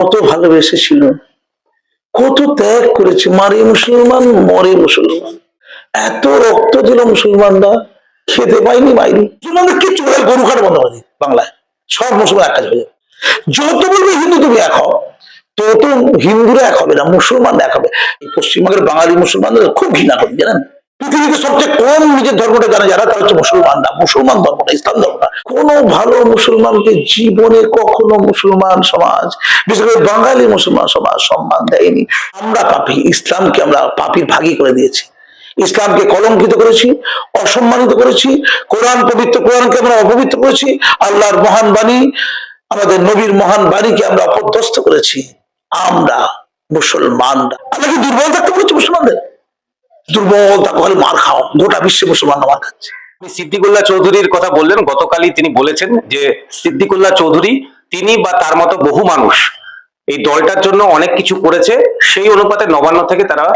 কত ভালোবেসেছিল, কত ত্যাগ করেছে। মারে মুসলমান, মরে মুসলমান। এত রক্ত দিল মুসলমানরা, খেতে পায়নি বাইরে। মুসলমানদের কিচ্ছু গরু খাট বন্ধ করে বাংলায়। সব মুসলমান এক কাজ হয়ে যাবে। যত বলবে হিন্দু তুমি এক হও, তত হিন্দুরা এক হবে না মুসলমানরা এক হবে। পশ্চিমবঙ্গের বাঙালি মুসলমানদের খুব ঘৃণা করি, জানেন? পৃথিবীতে সবচেয়ে কম নিজের ধর্মটা জানে যারা, তারা হচ্ছে মুসলমানরা মুসলমান ধর্মটা, ইসলাম ধর্মটা। কোনো ভালো মুসলমানকে জীবনে কখনো মুসলমান সমাজ, বিশেষ করে বাঙালি মুসলমান সমাজ সম্মান দেয়নি। আমরা পাপি, ইসলামকে আমরা পাপির ভাগী করে দিয়েছি। ইসলামকে কলঙ্কিত করেছি, অসম্মানিত করেছি, কোরআন পবিত্র কোরআনকে আমরা অপবিত্র করেছি, আল্লাহর মহান বাণী, আমাদের নবীর মহান বাণীকে আমরা অপদস্থ করেছি। আমরা মুসলমানরা আমরা কি দুর্বল থাকতে বলেছি মুসলমানদের? দুর্বল খালি মার খাও। গোটা বিশ্বে মুসলমান মার খাচ্ছে। সিদ্দিকুল্লাহ চৌধুরীর কথা বললেন, গতকালই তিনি বলেছেন যে সিদ্দিকুল্লাহ চৌধুরী, তিনি বা তার মতো বহু মানুষ এই দলটার জন্য অনেক কিছু করেছে, সেই অনুপাতে নবান্ন থেকে তারা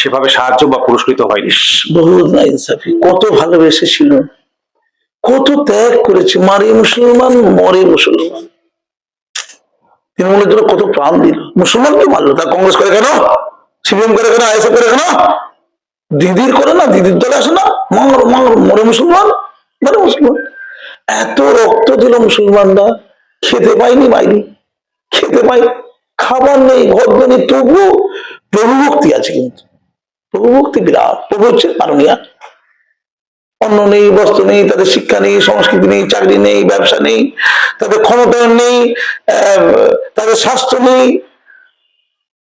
সেভাবে সাহায্য বা পুরস্কৃত হয়নি। ইনসাফি, কত ভালোবেসেছিল, কত ত্যাগ করেছে, মারে মুসলমান, মরে মুসলমান। তৃণমূলের জন্য কত প্রাণ দিল। মুসলমানকে মারলো, তা কংগ্রেস করে কেন? সিপিএম করে কেন? আইএসএফ করে কেন? দিদির করে না, দিদির দলে আসে না। মাংর মাংর মরে মুসলমান মরে মুসলমান। এত রক্ত দিল মুসলমানরা। খেতে পায়নি বাইরে। খেতে পাই, খাবার নেই ভদ্র নেই। তবু প্রভু ভক্তি আছে কিন্তু। প্রভু ভক্তি বিরাট। প্রভু হচ্ছে মাননীয়া। অন্ন নেই, বস্ত্র নেই, তাদের শিক্ষা নেই, সংস্কৃতি নেই, চাকরি নেই, ব্যবসা নেই, তাদের ক্ষমতা নেই তাদের স্বাস্থ্য নেই।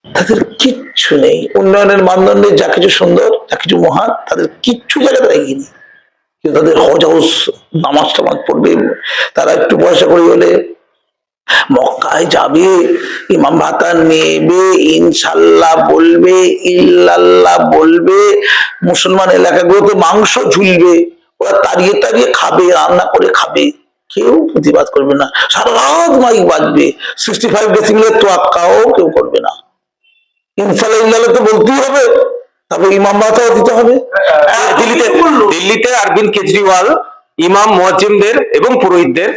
তাদের কিচ্ছু নেই। উন্নয়নের মানদণ্ডে যা কিছু সুন্দর, যা কিছু মহান, তাদের কিচ্ছু জায়গা তারা এগিয়ে কিন্তু তাদের হজ হাউস, নামাজ টামাজ পড়বে, তারা একটু পয়সা করে হলে মক্কায় যাবে, ইমাম ভাতা নেবে, ইনশাল্লাহ বলবে, ইল্লাল্লাহ বলবে, মুসলমান এলাকাগুলোতে মাংস ঝুলবে, ওরা তাড়িয়ে তাড়িয়ে খাবে, রান্না করে খাবে। কেউ প্রতিবাদ করবে না। সারা রাত মাইক বাজবে। সিক্সটি ফাইভ ডেসিমিলের তো আক্কাও কেউ করবে না। ইনশাল্লাহ তো বলতেই হবে। তারপর ইমাম ভাতাও দিতে হবে। দিল্লিতে দিল্লিতে অরবিন্দ কেজরিওয়াল ইমাম এবং পুরোহিতদের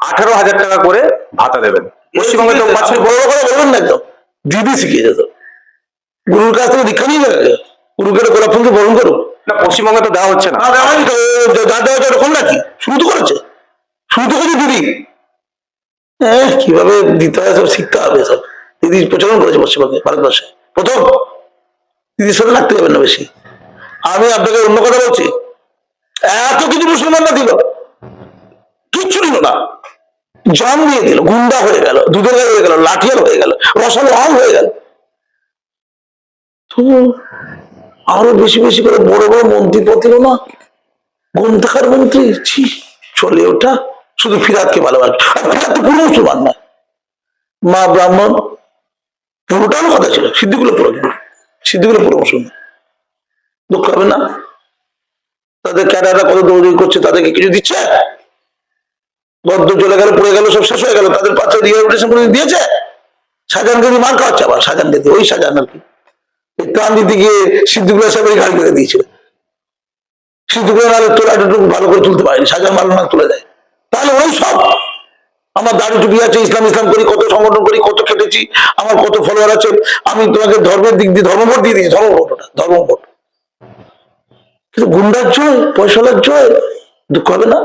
আঠারো হাজার টাকা করে ভাতা দেবেন। পশ্চিমবঙ্গে তো পাচ্ছে বড় করে বলবেন না একদম। দিদি শিখিয়ে যেত গুরুর কাছ থেকে দীক্ষা নিয়ে যাবে। গুরুকে একটা গোলাপ ফুলকে বরণ করো না পশ্চিমবঙ্গে তো দেওয়া হচ্ছে না। দেওয়া হচ্ছে নাকি? শুরু তো করেছে। শুরু তো করেছে দিদি হ্যাঁ কীভাবে দিতে হয় সব শিখতে হবে সব। দিদি প্রচলন করেছে পশ্চিমবঙ্গে ভারতবর্ষে। প্রথম দিদির সাথে লাগতে যাবেন না বেশি। আমি আপনাকে অন্য কথা বলছি। এত কিছু মুসলমানরা দিল। কিচ্ছু দিল না। জাম দিয়ে দিল, গুন্ডা হয়ে গেল, দুধের গায়ে হয়ে গেল, লাঠিয়াল হয়ে গেল, রসালো আম হয়ে গেল। তো আরও বেশি বেশি করে বড় বড় মন্ত্রী পদ দিল না? গ্রন্থাকার মন্ত্রী? ছি, চলে ওটা শুধু ফিরাতকে ভালোবাসবে আর ফিরাত পুরো মুসলমান নয়। মা ব্রাহ্মণ পুরোটারও কথা ছিল, সিদ্ধিগুলো পুরো সিদ্ধিগুলো পুরো মুসলমান দুঃখ হবে না? তাদের ক্যাডাররা কত দৌড়ি করছে, তাদেরকে কিছু দিচ্ছে? গদ্য চলে গেল, পড়ে গেল, সব শেষ হয়ে গেল। তাদের বাচ্চা রিহাবিলিটেশন করে দিয়েছে? দিয়ে মার খাওয়াচ্ছে আবার শাহজাহানকে দিয়ে ওই শাহজাহান আর কি। ত্রাণ দিতে গিয়ে সিদ্দিকুল্লাহ সাহেবের গাড়ি করে দিয়েছিল। সিদ্দিকুল্লাহ নাহলে তোলা একটু ভালো করে তুলতে পারেনি শাহজাহান ভালো না তুলে দেয়। তাহলে ওই সব আমার দাড়ি টুপি আছে ইসলাম ইসলাম করি কত সংগঠন করি কত খেটেছি আমার কত ফলোয়ার আছে আমি তোমাকে ধর্মের দিক দিয়ে ধর্মভোট দিয়ে দিয়েছি ধর্মভোট ওটা ধর্মভোট কিন্তু গুন্ডার জয় পয়সালার জয় দুঃখ হবে না?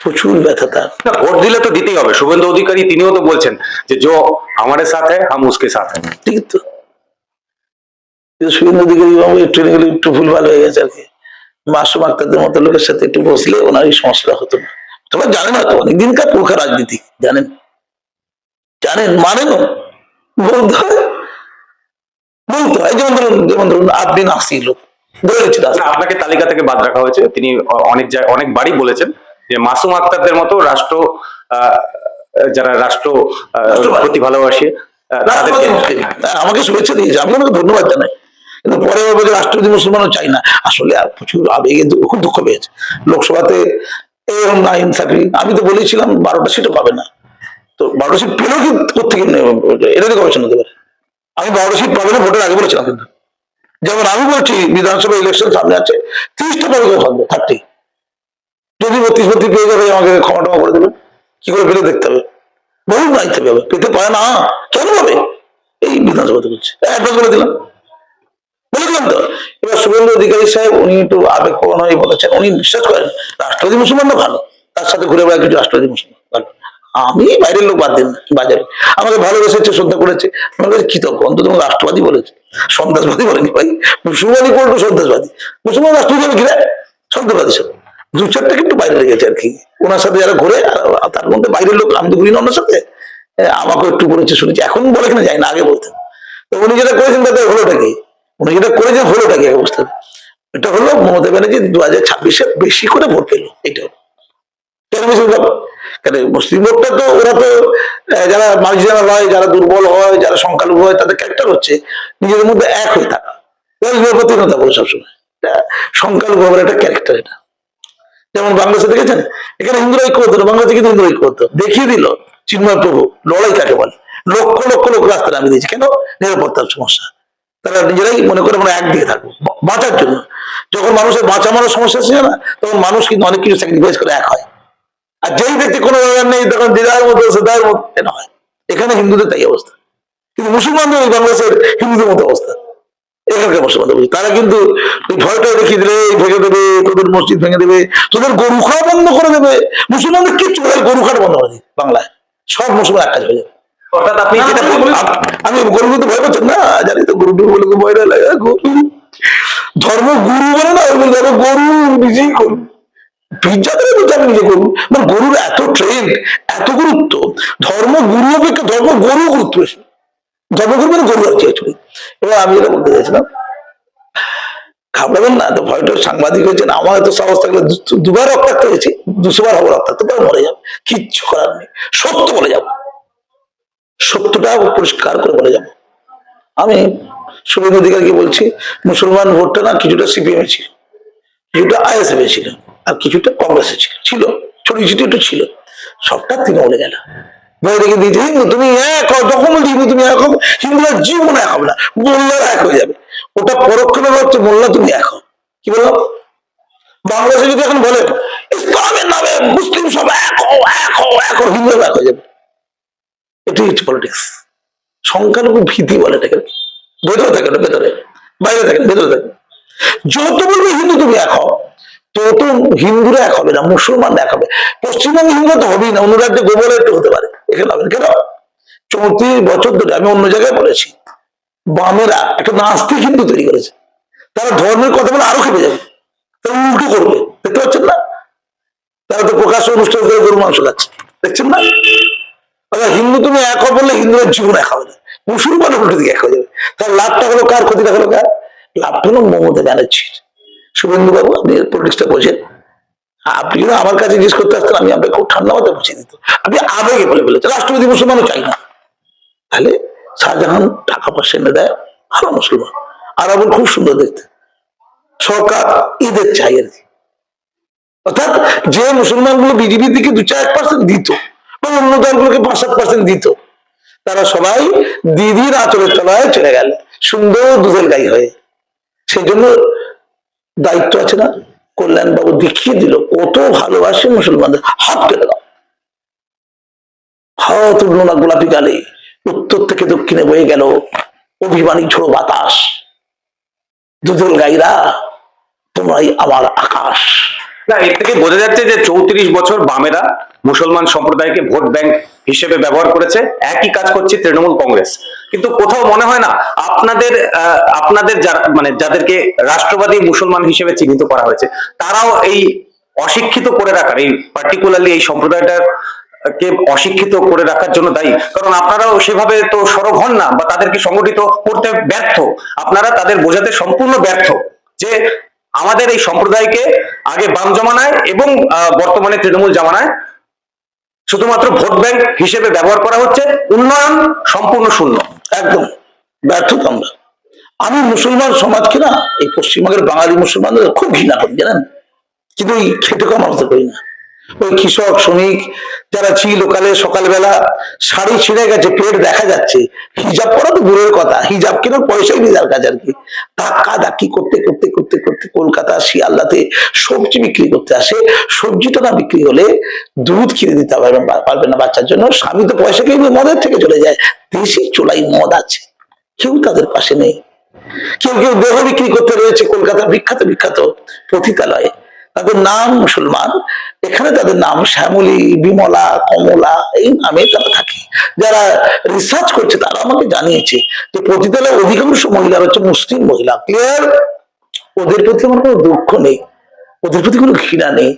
প্রচুর ব্যথা তার। ভোট দিলে তো দিতেই হবে শুভেন্দু অধিকারী তিনিও তো বলছেন যে জো আমাদের সাথে হাম উসকে সাথে ঠিক তো। সুরেন্দ্র অধিকারী বাবু একটু গেলে একটু ভুলভাল হয়ে গেছে আর কি। মাসুম আক্তারদের মতো লোকের সাথে একটু বসলে ওনার এই সমস্যা হতো না। তবে জানেন হয়তো অনেকদিনকার পুরখা রাজনীতি? জানেন? জানেন? মানেন বলতে হয়? বলতে হয় যেমন ধরুন যেমন ধরুন আপনি নাসি লোক ধরে গেছি না, আপনাকে তালিকা থেকে বাদ রাখা হয়েছে। তিনি অনেক জায়- অনেকবারই বলেছেন যে মাসুম আক্তারদের মতো রাষ্ট্র যারা রাষ্ট্র প্রতি ভালোবাসে হ্যাঁ, আমাকে শুভেচ্ছা দিয়েছে। আমি ওনাকে ধন্যবাদ জানাই। কিন্তু পরে রাষ্ট্রপতি মুসলমানও চাই না। আসলে আর প্রচুর আবেগে খুব দুঃখ পেয়েছে। লোকসভাতে এরকম না ইনসাফি আমি তো বলেছিলাম বারোটা সিটও পাবে না। তো বারোটা সিট পেলেও কি কোথেকে এটা দিয়ে গবেষণা হতে পারে? আমি বারোটা সিট পাবে না, ভোটের আগে বলেছিলাম কিন্তু। যেমন আমি বলছি, বিধানসভা ইলেকশন সামনে আছে, তিরিশটা পাবে থাকবে, থার্টি। যদি বত্রিশ বত্রিশ পেয়ে যাবে, আমাকে ক্ষমা টমা করে দেবেন। কি করে পেলে দেখতে হবে। বহু দায়িত্ব পেতে পারে না। কেন হবে? এই বিধানসভাতে বলছে। অ্যাডভান্স বলে দিলাম বলে দিলাম তো এবার শুভেন্দু অধিকারী সাহেব, উনি একটু আবেগপ্রবণ হয়ে বলেছেন, উনি বিশ্বাস করেন রাষ্ট্রপতি মুসলমান না ভালো, তার সাথে ঘুরে বেড়া কিছু রাষ্ট্রপতি মুসলমান ভালো। আমি বাইরের লোক বাদ দিন বাজারে। আমাকে ভালোবেসেছে শ্রদ্ধা করেছে কাছে কৃতজ্ঞ, অন্তত রাষ্ট্রবাদী বলেছে। সন্ত্রাসবাদী বলেনি ভাই, মুসলমানই করব সন্ত্রাসবাদী। মুসলমান হবে ঘিরে সন্ত্রাসবাদী সব। দু চারটা কিন্তু বাইরে লেগেছে আর কি। ওনার সাথে যারা ঘুরে তার মধ্যে বাইরের লোক, আমি তো ঘুরি না ওনার সাথে। আমাকে একটু বলেছে, শুনেছি। এখন বলে কিনা যায় না, আগে বলতেন। তো উনি যেটা করেছেন, তাতে হলোটা কি? উনি যেটা করেছেন হলোটা কি আগে বুঝতে হবে। এটা হলো মমতা ব্যানার্জি দু হাজার ছাব্বিশে বেশি করে ভোট পেল এটা হলো। মুসলিম ভোটটা তো ওরা তো যারা মার্জিনাল হয় যারা দুর্বল হয়, যারা সংখ্যালঘু হয়, তাদের ক্যারেক্টার হচ্ছে নিজেদের মধ্যে এক হয়ে থাকা। নিরাপত্তা বলে সবসময়। সংখ্যালঘু হবার একটা ক্যারেক্টার এটা। যেমন বাংলাদেশে দেখেছেন? এখানে হিন্দুরা ঐক্য হতো বাংলাদেশে কিন্তু হিন্দুরা ঐক্য হতো। দেখিয়ে দিল চিন্ময় প্রভু, লড়াই কাকে বলে? লক্ষ লক্ষ লোক রাস্তায় নামিয়ে দিয়েছে। কেন? নিরাপত্তার সমস্যা। তারা নিজেরাই মনে করে আমরা একদিকে থাকব বাঁচার জন্য। যখন মানুষের বাঁচা মারার সমস্যা আছে না, তখন মানুষ কিন্তু অনেক কিছু স্যাক্রিফাইস করে এক হয়। আর যেই ব্যক্তি কোনো ব্যাপার নেই, তখন যার মতো আছে তার মতো হয়? এখানে হিন্দুদের তাই অবস্থা। কিন্তু মুসলমানদের ওই বাংলাদেশের হিন্দুদের মতো অবস্থা। এখানকার মুসলমানদের বুঝি তারা কিন্তু ভয়টা দেখিয়ে দিলে ভেঙে দেবে, তোদের মসজিদ ভেঙে দেবে, তোদের গরু খাওয়া বন্ধ করে দেবে। মুসলমানদের কিচ্ছু গরু খাওয়া বন্ধ করে দিই বাংলায়। সব মুসলমান এক কাজ হয়ে যাবে। অর্থাৎ আপনি যেটা আমি- গরু তো ভয় পাচ্ছেন না জানি তো গরু বলে ভয় লাগে। গরু ধর্ম গুরু বলে না ধর্ম গরু নিজেই গরু আমি নিজে মানে গরুর এত ট্রেন এত গুরুত্ব। ধর্ম গুরু অপেক্ষা ধর্ম গরু গুরুত্ব বেশি ধর্মগুরু মানে গরু আছে অ্যাকচুয়ালি এবার আমি যেটা বলতে চাইছিলাম ঘাবড়াবেন না তো ভয়টা সাংবাদিক হয়েছেন আমার তো সাহস থাকলে দুবার রক্তাক্ত হয়েছে দুশোবার হব রক্তাক্ত মরে যাব। কিচ্ছু করার নেই সত্য বলে যাব। সত্যটা পরিষ্কার করে বলে যাব। আমি শুভেন্দু অধিকারকে বলছি, মুসলমান ভোটটা না কিছুটা সিপিএম ছিল, কিছুটা আইএসএফ ছিল, আর কিছুটা কংগ্রেসে ছিল। ছিল, ছড়িয়ে ছিটিয়ে একটু ছিল। সবটা তৃণমূলে গেল। ভয় রেখে দিয়েছে, হিন্দু, তুমি এক হও, যখন বলছি হিন্দু, তুমি এক হও, হিন্দুরা জীবন এক হবে না, মোল্লার এক হয়ে যাবে। ওটা পরোক্ষভাবে হচ্ছে মোল্লা, তুমি এক কি বলো বাংলাদেশে যদি এখন বলে ইসলামের নামে মুসলিম সব এক হও এক হও এক হও হিন্দু এক হয়ে যাবে। এটাই হচ্ছে পলিটিক্স সংখ্যালঘু ভীতি বলে এটাকে। ভেতরে থাকে না ভেতরে। বাইরে থাকে ভেতরে থাকে যত বলবে হিন্দু তুমি এক হও, তত হিন্দুরা এক হবে না মুসলমান এক হবে। পশ্চিমবঙ্গে হিন্দু তো হবেই না অন্য রাজ্যে গোবর একটু হতে পারে। এখানে হবে কেন? চৌত্রিশ বছর ধরে আমি অন্য জায়গায় বলেছি বামেরা একটা নাস্তিক হিন্দু তৈরি করেছে। তারা ধর্মের কথা বলে আরও খেপে যাবে। তারা উল্টো করবে, দেখতে পাচ্ছেন না? তারা তো প্রকাশ্য অনুষ্ঠান করে গরু মাংস খাচ্ছে, দেখছেন না? হিন্দু তুমি এক বললে হিন্দুরা জীবন এক হবে না। মুসলমান উল্টো দিকে এক হয়ে যাবে। তার লাভটা হলো কার ক্ষতিটা হলো কার? লাভটা হলো মমতা ব্যানার্জির। শুভেন্দু বাবু আপনি পলিটিক্সটা বোঝেন। আপনি আমার কাছে জিজ্ঞেস করতে আসতেন, আমি আপনাকে খুব ঠান্ডা মতো বুঝিয়ে দিত আপনি আবেগে বলে ফেলেছেন রাষ্ট্রপতি মুসলমানও চাই না। তাহলে শাহজাহান টাকা পয়সা এনে দেয়, ভালো মুসলমান। আর আবার খুব সুন্দর দেখতে। সরকার ঈদের চাই আর কি। অর্থাৎ যে মুসলমানগুলো বিজেপির দিকে দু চার এক পার্সেন্ট দিত বা অন্য দলগুলোকে পাঁচ সাত পার্সেন্ট দিত। তারা সবাই দিদির আচরের তলায় চলে গেল। সুন্দর দুধের গাই হয়ে। সেই জন্য দায়িত্ব আছে না? কল্যাণ বাবু দেখিয়ে দিল, কত ভালোবাসে মুসলমানদের। হাত কেটে দাও। হাত না গোলাপি গালে। উত্তর থেকে দক্ষিণে বয়ে গেল অভিমানী ঝোড়ো বাতাস। দুধের গাইরা তোমরাই আমার আকাশ। না, এর থেকে বোঝা যাচ্ছে যে চৌত্রিশ বছর বামেরা মুসলমান সম্প্রদায়কে ভোট ব্যাংক হিসেবে ব্যবহার করেছে, একই কাজ করছে তৃণমূল কংগ্রেস। কিন্তু কোথাও মনে হয় না, আপনাদের আপনাদের যারা মানে যাদেরকে রাষ্ট্রবাদী মুসলমান হিসেবে চিহ্নিত করা হয়েছে, তারাও এই অশিক্ষিত করে রাখার, এই পার্টিকুলারলি এই সম্প্রদায়টার কে অশিক্ষিত করে রাখার জন্য দায়ী। কারণ আপনারাও সেভাবে তো সরব হন না, বা তাদেরকে সংগঠিত করতে ব্যর্থ। আপনারা তাদের বোঝাতে সম্পূর্ণ ব্যর্থ যে আমাদের এই সম্প্রদায়কে আগে বাম জমানায় এবং বর্তমানে তৃণমূল জামানায় শুধুমাত্র ভোট ব্যাংক হিসেবে ব্যবহার করা হচ্ছে। উন্নয়ন সম্পূর্ণ শূন্য, একদম ব্যর্থ তো আমরা আমি মুসলমান সমাজকে না? এই পশ্চিমবঙ্গের বাঙালি মুসলমানদের খুব ঘৃণা করি, জানেন? কিন্তু এই খেটে কম করি না। ওই কৃষক, শ্রমিক যারা ছিল কালে সকালবেলা শাড়ি ছিঁড়ে গেছে, পেট দেখা যাচ্ছে। হিজাব পরা তো দূরের কথা, হিজাব কেন পয়সাই নেই তার কাছে আর কি। ধাক্কা ধাক্কি করতে করতে করতে করতে কলকাতা শিয়ালদাতে সবজি বিক্রি করতে আসে। সবজিটা না বিক্রি হলে দুধ কিনে দিতে পারবে পারবে না বাচ্চার জন্য। স্বামী তো পয়সা কিনে মদের থেকে চলে যায়। দেশি চোলাই মদ আছে। কেউ তাদের পাশে নেই। কেউ কেউ দেহ বিক্রি করতে রয়েছে কলকাতার বিখ্যাত বিখ্যাত পতিতালয়ে। তাদের নাম মুসলমান। এখানে তাদের নাম শ্যামলী, বিমলা, কমলা, এই নামে তারা থাকে। যারা রিসার্চ করছে তারা আমাকে জানিয়েছে যে পতিতালয়ের অধিকাংশ মহিলা হচ্ছে মুসলিম মহিলা। ক্লিয়ার ওদের প্রতি আমার কোনো দুঃখ নেই। ওদের প্রতি কোনো ঘৃণা নেই।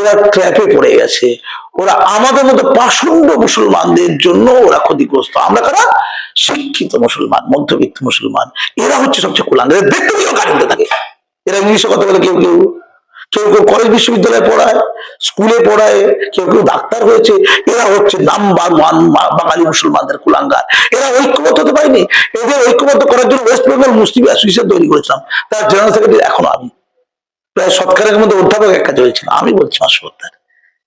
ওরা ট্র্যাপে পড়ে গেছে। ওরা আমাদের মতো পাষণ্ড মুসলমানদের জন্য ওরা ক্ষতিগ্রস্ত। আমরা কারা? শিক্ষিত মুসলমান, মধ্যবিত্ত মুসলমান। এরা হচ্ছে সবচেয়ে কুলাঙ্গ দেখতে গিয়েও কারেন্টে থাকে? এরা ইংলিশে কথা বলে কেউ কেউ? কেউ কেউ কলেজ বিশ্ববিদ্যালয়ে পড়ায় স্কুলে পড়ায়, কেউ কেউ ডাক্তার হয়েছে, এরা হচ্ছে নাম্বার ওয়ান বাঙালি মুসলমানদের কুলাঙ্গার। এরা ঐক্যবদ্ধ হতে পারেনি। এদের ঐক্যবদ্ধ করার জন্য ওয়েস্ট বেঙ্গল মুসলিম অ্যাসোসিয়েশন তৈরি করেছিলাম। তার জেনারেল সেক্রেটারি এখনও আমি। প্রায় সৎকারের মধ্যে অধ্যাপক এক কাজে হয়েছিল। আমি বলছি মাসবদ্দার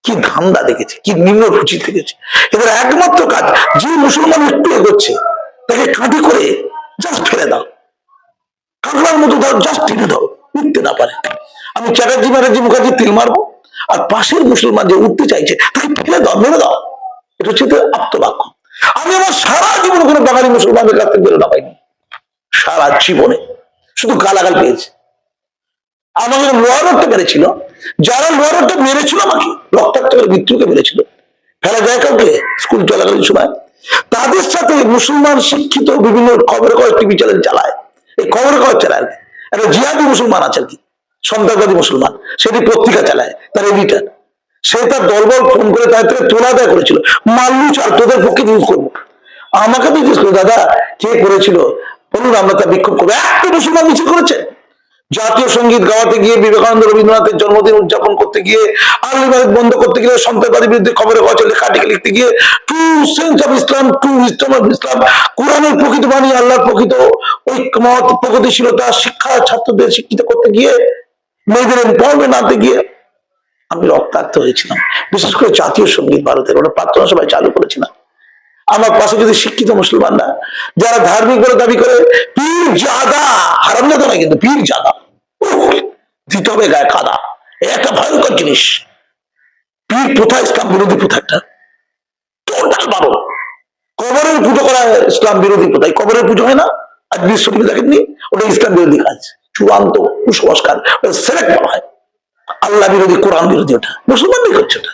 কি ধান্দা দেখেছি, কি নিম্ন রুচি দেখেছি। এদের একমাত্র কাজ, যে মুসলমান একটু এগোচ্ছে, তাকে কাঁটি করে জাস্ট ফেলে দাও। কাঁকড়ার মতো ধর জাস্ট টেনে দাও, উঠতে না পারে। আমি চ্যাটার্জি ম্যাটার্জি মুখার্জি তিল মারবো, আর পাশের মুসলমান যে উঠতে চাইছে, তাকে ফেলে দাও, মেরে দাও। এটা হচ্ছে এদের আপ্তবাক্য আমি আমার সারা জীবনে কোনো বাঙালি মুসলমানের কাছ থেকে বেরোনা পাইনি। সারা জীবনে। শুধু গালাগাল পেয়েছে। আমাকে লোয়ারটা মেরেছিল। যারা লোয়ারটা মেরেছিল আমাকে, রক্তাক্ত করে মৃত্যুকে মেরেছিল। ফেলা যায় কাউকে স্কুল চলাকালীন সময়। তাদের সাথে মুসলমান শিক্ষিত বিভিন্ন খবর কাগজ টিভি চ্যানেল চালায়। এই খবর কাগজ চালায়। একটা জিহাদি মুসলমান আছে আর কি। সন্ত্রাসবাদী মুসলমান সেটি পত্রিকা চালায়, তার এডিটার সে তার দলবল ফোন করে তার থেকে তোলা দেয় করেছিল। মাল্লু চাল তোদের পক্ষে ইউজ করব। আমাকে তো জিজ্ঞেস করো, দাদা, কে করেছিল? বলুন, আমরা তার বিক্ষোভ করব। একটা মুসলমান মিছিল করেছে। জাতীয় সংগীত গাওয়াতে গিয়ে বিবেকানন্দ রবীন্দ্রনাথের জন্মদিন উদযাপন করতে গিয়ে আলিবাদ বন্ধ করতে গিয়ে, সন্ত্রাসবাদীর বিরুদ্ধে খবরে কাগজে লেখাটিকে লিখতে গিয়ে, to sense of Islam, to Islam of Islam, কোরআনের প্রকৃত বাণী, আল্লাহর প্রকৃত ঐক্যমত, প্রগতিশীলতা, শিক্ষা ছাত্রদের শিক্ষিত করতে গিয়ে মেয়েদের এম্পাওয়ারমেন্ট আনতে গিয়ে আমি রক্তাক্ত হয়েছিলাম। বিশেষ করে জাতীয় সংগীত ভারতের, ওটা প্রার্থনা সবাই চালু করেছিলাম। আমার পাশে যদি শিক্ষিত মুসলমানরা, যারা ধার্মিক বলে দাবি করে, পীর জাদা হারাম জাদা নয় কিন্তু, পীর জাদা দিতে হবে গায়ে কাদা। একটা ভয়ঙ্কর জিনিস। পীর প্রথা ইসলাম বিরোধী প্রথা একটা। টোটাল বারো কবরের পুজো করা ইসলাম বিরোধী প্রথা। কবরের পুজো হয় না? আর বিশ্ব দেখেননি? ওটা ইসলাম বিরোধী কাজ। চূড়ান্ত কুসংস্কার বলা হয়। আল্লাহ বিরোধী, কোরআন বিরোধী, ওটা মুসলমানই করছে ওটা।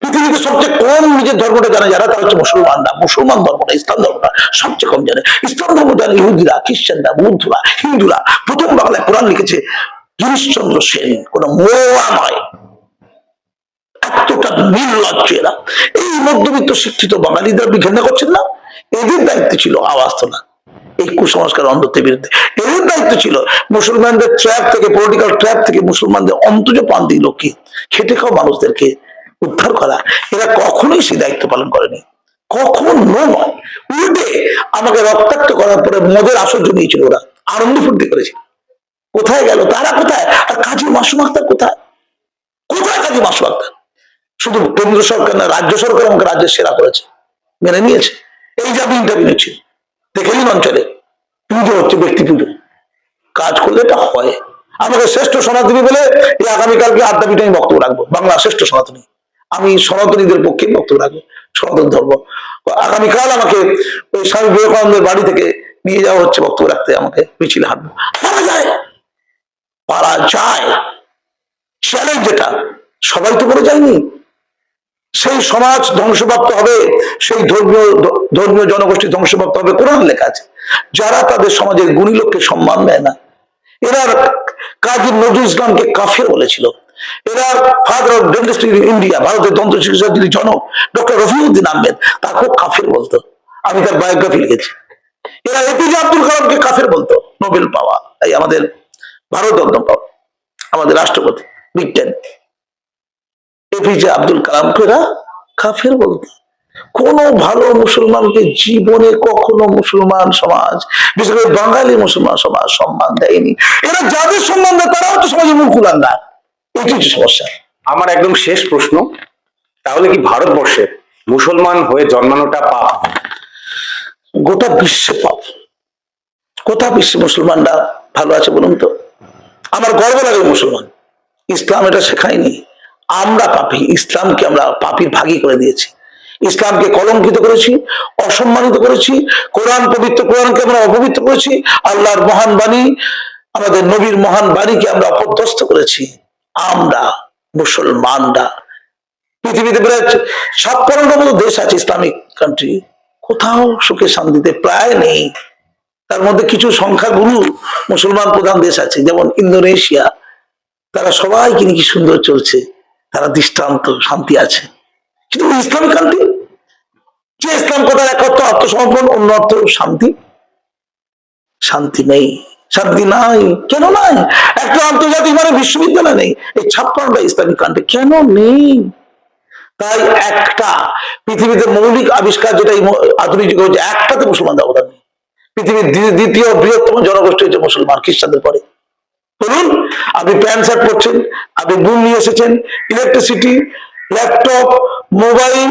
পৃথিবীতে সবচেয়ে কম নিজের ধর্মটা জানে যারা, তারা হচ্ছে মুসলমানরা। মুসলমান ধর্মটা, ইসলাম ধর্মটা সবচেয়ে কম জানে। ইসলাম ধর্ম জানে ইহুদিরা, খ্রিস্টানরা, বৌদ্ধরা, হিন্দুরা। প্রথম বাংলায় কোরআন লিখেছে, গিরিশচন্দ্র সেন, কোন মোয়া নয়। এতটা নির্লজ্জ এরা। এই মধ্যবিত্ত শিক্ষিত বাঙালিদের আপনি করছেন না? এদের দায়িত্ব ছিল আওয়াজ তোলা। এই কুসংস্কার অন্ধত্বের বিরুদ্ধে। এদের দায়িত্ব ছিল মুসলমানদের ট্র্যাপ থেকে পলিটিক্যাল ট্র্যাপ থেকে মুসলমানদের অন্তজ প্রান্তিক লোককে খেটে খাওয়া মানুষদেরকে উদ্ধার করা। এরা কখনোই সেই দায়িত্ব পালন করেনি। কখনো নয়। উল্টে আমাকে রক্তাক্ত করার পরে মদের আসর জমিয়েছিল ওরা। আনন্দ ফুর্তি করেছিল। কোথায় গেল? তারা কোথায়? আর কাজী মাসুম আক্তার কোথায়? কোথায় কাজী মাসুম আক্তার? শুধু কেন্দ্র সরকার না, রাজ্য সরকার আমাকে রাজ্যের সেরা করেছে। মেনে নিয়েছে। এই ইন্টারভিউ নিচ্ছি। দেখেলেন অঞ্চলে পুজো হচ্ছে ব্যক্তি পুজো। কাজ করলে এটা হয়। আমাকে শ্রেষ্ঠ সনাতনী বলে এই আগামীকালকে আড্ডা পিঠে আমি বক্তব্য রাখব। বাংলা শ্রেষ্ঠ সনাতনী। আমি সনাতনীদের পক্ষে বক্তব্য রাখব, সনাতন ধর্ম। আগামীকাল আমাকে ওই স্বামী বিবেকানন্দের বাড়ি থেকে নিয়ে যাওয়া হচ্ছে বক্তব্য রাখতে, আমাকে মিছিল হাঁটবো। পারা যায় পারা যায়। চ্যালেঞ্জ যেটা সবাই তো করে যায়নি। সেই সমাজ ধ্বংসপ্রাপ্ত হবে, সেই ধর্মীয় ধর্মীয় জনগোষ্ঠী ধ্বংসপ্রাপ্ত হবে, কোরআন লেখা আছে। যারা তাদের সমাজের গুণী লোককে সম্মান দেয় না। এরা কাজী নজরুল ইসলামকে কাফের বলেছিল। এরা ফাদার অফ ডেন্টিস্ট ইন্ডিয়া ভারতের দন্ত চিকিৎসা যিনি জনক ডক্টর রফিউদ্দিন আহমেদ তাকেও কাফের বলতো। আমি তার বায়োগ্রাফি লিখেছি। এরা এপিজে আব্দুল কালামকে কাফের বলতো। নোবেল পাওয়া, এই আমাদের ভারত পাওয়া, আমাদের রাষ্ট্রপতি বিজ্ঞান এপিজে আব্দুল কালামকে এরা কাফের বলতো। কোন ভালো মুসলমানকে জীবনে কখনো মুসলমান সমাজ বিশেষ করে বাঙালি মুসলমান সমাজ সম্মান দেয়নি। এরা যাদের সম্মান দেয় তারা হচ্ছে সমাজের মূল কুলাঙ্গার এটি হচ্ছে সমস্যা। আমার একদম শেষ প্রশ্ন তাহলে কি ভারতবর্ষে মুসলমান হয়ে জন্মানোটা পাপ? গোটা বিশ্বে পাপ। গোটা বিশ্বে মুসলমানরা ভালো আছে বলুন তো? আমার গর্ব লাগে মুসলমান। ইসলাম এটা শেখায়নি। আমরা পাপি, ইসলামকে আমরা পাপির ভাগী করে দিয়েছি। ইসলামকে কলঙ্কিত করেছি, অসম্মানিত করেছি, কোরআন পবিত্র কোরআনকে আমরা অপবিত্র করেছি, আল্লাহর মহান বাণী, আমাদের নবীর মহান বাণীকে আমরা অপদস্থ করেছি। আমরা মুসলমানরা। পৃথিবীতে প্রায় ছাপ্পান্নটার মতো দেশ আছে ইসলামিক কান্ট্রি কোথাও সুখে শান্তিতে প্রায় নেই। তার মধ্যে কিছু সংখ্যাগুরু মুসলমান প্রধান দেশ আছে, যেমন ইন্দোনেশিয়া। তারা সবাই কিনে কি সুন্দর চলছে। তারা দৃষ্টান্ত, শান্তি আছে। কিন্তু ইসলামিক কান্ট্রি যে ইসলাম কথার এক অর্থ আত্মসমর্পণ, অন্য অর্থ শান্তি? শান্তি নেই, শান্তি নাই। কেন নাই? একটা আন্তর্জাতিক মানে বিশ্ববিদ্যালয় নেই। এই ছাপ্পান্নটা ইসলামিক কান্ট্রি কেন নেই? তাই একটা পৃথিবীতে মৌলিক আবিষ্কার যেটা আধুনিক যুগে হচ্ছে একটাতে মুসলমানদের অবদান নেই। পৃথিবীর দ্বিতীয় বৃহত্তম জনগোষ্ঠী হচ্ছে মুসলমান, খ্রিস্টানদের পরে। বলুন আপনি প্যান্ট শার্ট পরছেন, আপনি বুম নিয়ে এসেছেন electricity laptop mobile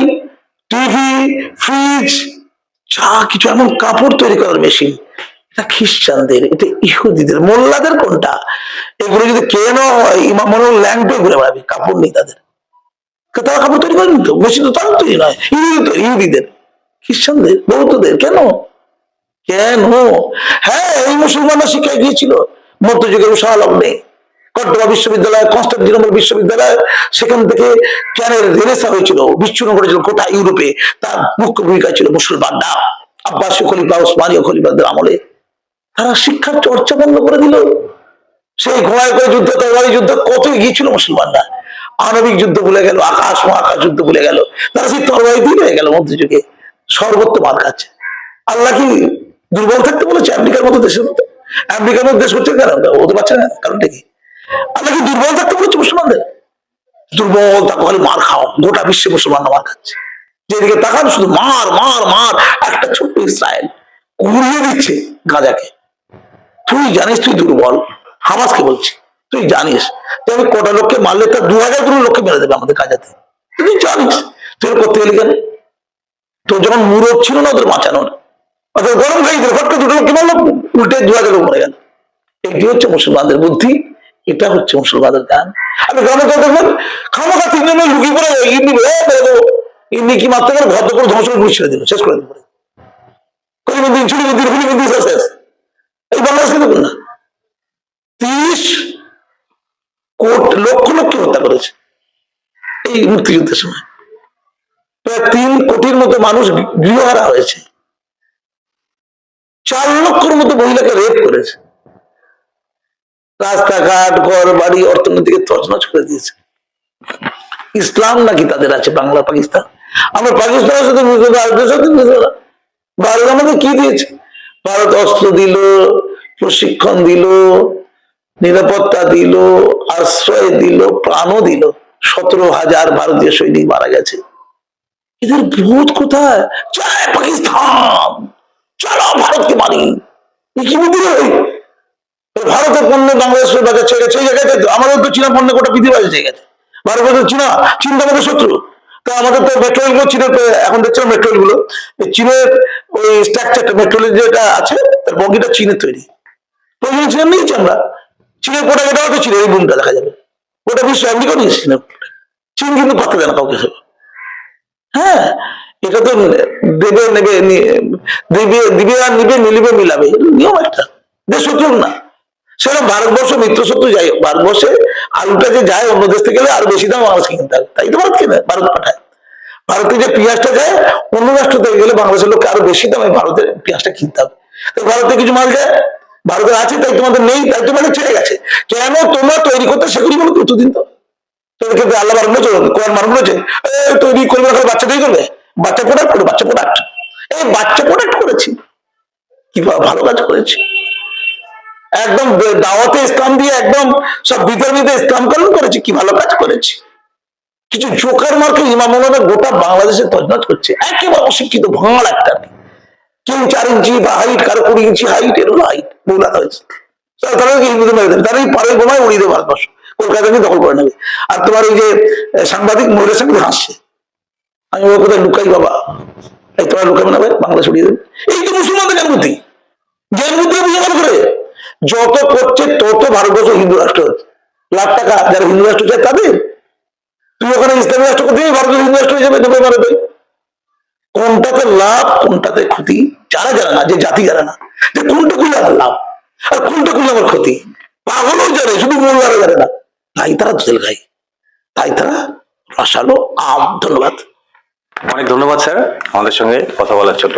TV fridge যা কিছু, এমন কাপড় তৈরি করার মেশিন এটা খ্রিস্টানদের, এটা ইহুদিদের, মোল্লাদের কোনটা? এগুলো যদি কেন হয়, ইমাম ল্যাংটে ঘুরে বেড়াবে, কাপড় নেই তাদের। তারা কাপড় তৈরি করেন তো? মেশিন তো তার তৈরি নয় ইহুদি তৈরি, ইহুদিদের। খ্রিস্টানদের, বৌদ্ধদের, কেন? কেন? হ্যাঁ এই মুসলমানরা শিক্ষায় গিয়েছিল। মধ্যযুগের উষালগ্নে। কট্টরা বিশ্ববিদ্যালয়, কনস্টান্টিনোপল বিশ্ববিদ্যালয়, সেখান থেকে জ্ঞানের রেনেসা হয়েছিল, বিচ্ছুন্ন করেছিল গোটা ইউরোপে। তার মুখ্য ভূমিকা ছিল মুসলমানরা আব্বাসী খলিফা ওসমানীয় খলিফাদের আমলে। তারা শিক্ষার চর্চা বন্ধ করে দিল। সেই ঘোড়ায় করে যুদ্ধ, তরবারি যুদ্ধ কত গিয়েছিল মুসলমানরা আণবিক যুদ্ধ ভুলে গেল, আকাশ মহাকাশ যুদ্ধ ভুলে গেল। তারা সেই তরবারি দিয়ে হয়ে গেল মধ্যযুগে। সর্বত্র মার খাচ্ছে আল্লাহ কি দুর্বল থাকতে বলেছে আমেরিকার মতো দেশের মতো? আমেরিকার মতো দেশ হচ্ছে হতে পারছে না, কারণটা কি? আল্লাহ কি দুর্বল থাকতে বলেছে মুসলমানদের। দুর্বল খালি মার খাও গোটা বিশ্বে মুসলমানরা মার খাচ্ছে। যেদিকে তাকান, শুধু মার মার মার, একটা ছোট্ট ইসরায়েল উড়িয়ে দিচ্ছে গাজাকে। তুই জানিস তুই দুর্বল, হামাসকে বলছি, তুই জানিস যে আমি কটা লোককে মারলে তার দু হাজার কোনো লোককে মেরে দেবে আমাদের কাজাতে তুই জানিস, তুই করতে গেলি কেন? তোর যখন মুরত ছিল না, ওদের বাঁচানোর। অর্থাৎ গরম খাই ফটকে দুটো লোককে মারলো। উল্টে দু হাজার মরে গেল। এটি হচ্ছে মুসলমানদের বুদ্ধি, এটা হচ্ছে মুসলমানদের গান আপনি গ্রামে দেখবেন খামাখা তিনজনে লুকিয়ে পড়ে ইন্দি ইন্দি কি মারতে গেলে? ধ্বংস করে ছেড়ে দিল, শেষ করে দিল ছুরিমুদ্দিন ফুলিমুদ্দিন শেষ। এই বাংলাদেশকে দেখুন না তিরিশ কোট, লক্ষ লক্ষ হত্যা করেছে এই মুক্তিযুদ্ধের সময়। প্রায় তিন কোটির মতো মানুষ গৃহহারা হয়েছে। চার লক্ষর মতো মহিলাকে রেপ করেছে। রাস্তাঘাট ঘর বাড়ি অর্থনীতিকে তছনছ করে দিয়েছে। ইসলাম নাকি তাদের আছে বাংলা পাকিস্তান? আমরা পাকিস্তানের সাথে না, ভারতের সাথে মিশে ভারত আমাদের কি দিয়েছে? ভারত অস্ত্র দিল প্রশিক্ষণ দিল নিরাপত্তা দিল আশ্রয় দিল প্রাণও দিল। সতেরো হাজার ভারতীয় সৈনিক মারা গেছে। এদের বোধ কোথায়? জয় পাকিস্তান! চলো ভারতকে এ কি বুদ্ধি ভারতের পণ্য বাংলাদেশের বাজার ছেড়ে সেই জায়গাতে তো আমাদের তো চীনা পণ্য গোটা পৃথিবী আছে জায়গাতে। ভারতবর্ষের চীনা, চীন আমাদের শত্রু। তা আমাদের তো মেট্রোলগুলো চীনের এখন দেখছিলাম মেট্রোলগুলো। চীনের ওই স্ট্রাকচারটা মেট্রোলের যেটা আছে, তার বগিটা চীনের তৈরি। প্রয়োজন চীনের নিয়েছি আমরা চীনের প্রোডাক্ট এটাও তো চীনের, এই বুমটা দেখা যাবে। গোটা বিশ্ব আমেরিকা নিয়েছে চীনের চীন কিন্তু পাত্তা দেয় না কাউকে। হ্যাঁ এটা তো দেবে নেবে দিবে দিবে আর নিবে, মিলিবে, মিলাবে নিয়ম একটা। দেশ না। সেরকম ভারতবর্ষ মিত্র শত্রু যাই ভারতবর্ষে আলুটা যে যায় অন্য দেশ থেকে আরও বেশি দাম বাংলাদেশকে কিনতে হবে। তাই তো ভারত কেনে ভারত পাঠায়। যে পেঁয়াজটা যায়, অন্য রাষ্ট্র থেকে গেলে বাংলাদেশের লোককে আরও বেশি দামে ভারতের পেঁয়াজটা কিনতে হবে। ভারতে কিছু মাল যায় ভারতের আছে, তাই তোমাদের নেই, তাই তোমাদের ছেড়ে গেছে। কেন তোমরা তৈরি করতে সেগুলি বলো কতদিন তো? তোদের ক্ষেত্রে আল্লাহ বার বলেছে কোরআন মান বলেছে তৈরি করবে না বাচ্চা তৈরি করবে? বাচ্চা প্রোডাক্ট করে, বাচ্চা প্রোডাক্ট এই বাচ্চা প্রোডাক্ট করেছি। কি ভালো কাজ করেছি? একদম দাওয়াতে ইসলাম দিয়ে একদম সব ভিতরে ইসলাম কলম করেছি, কি ভালো কাজ করেছি। কিছু জোকার মার্কে ইমাম গোটা বাংলাদেশে তজনাজ করছে। একেবারে অশিক্ষিত ভাঙাল একটা কেউ চার ইঞ্চি বা হাইট কারও কুড়ি ইঞ্চি হাইট এর হাইট মৌলানা হয়েছে। তারা হিন্দুদের মেরে দেবে তারা এই পাড়ে গোমায় উড়িয়ে দেবে ভারতবর্ষ। কলকাতাকে দখল করে নেবে। আর তোমার ওই যে সাংবাদিক মহিলার সঙ্গে হাসছে। আমি ওর কোথায় লুকাই বাবা। এই তোমার লুকাবে না ভাই বাংলাদেশ উড়িয়ে দেবে এই তো মুসলমানদের জ্ঞান বুদ্ধি জ্ঞান বুদ্ধি বুঝে করে? যত করছে, তত ভারতবর্ষ হিন্দু রাষ্ট্র। হচ্ছে। লাখ টাকা যারা হিন্দু রাষ্ট্র চায় তাদের। তুমি ওখানে ইসলামী রাষ্ট্র করতে ভারত হিন্দু রাষ্ট্র হিসেবে নেবে ভারতে। কোনটাতে লাভ, কোনটাতে ক্ষতি, যারা জানে না, যে জাতি জানে না, যে কোনটা করলে আমার লাভ, আর কোনটা করলে আমার ক্ষতি। পাগলও জানে, শুধু মোল্লারা জানে না। তাই তারা জেল খায়। তাই তারা রসালো আম ধন্যবাদ। অনেক ধন্যবাদ স্যার। আমাদের সঙ্গে কথা বলার জন্য।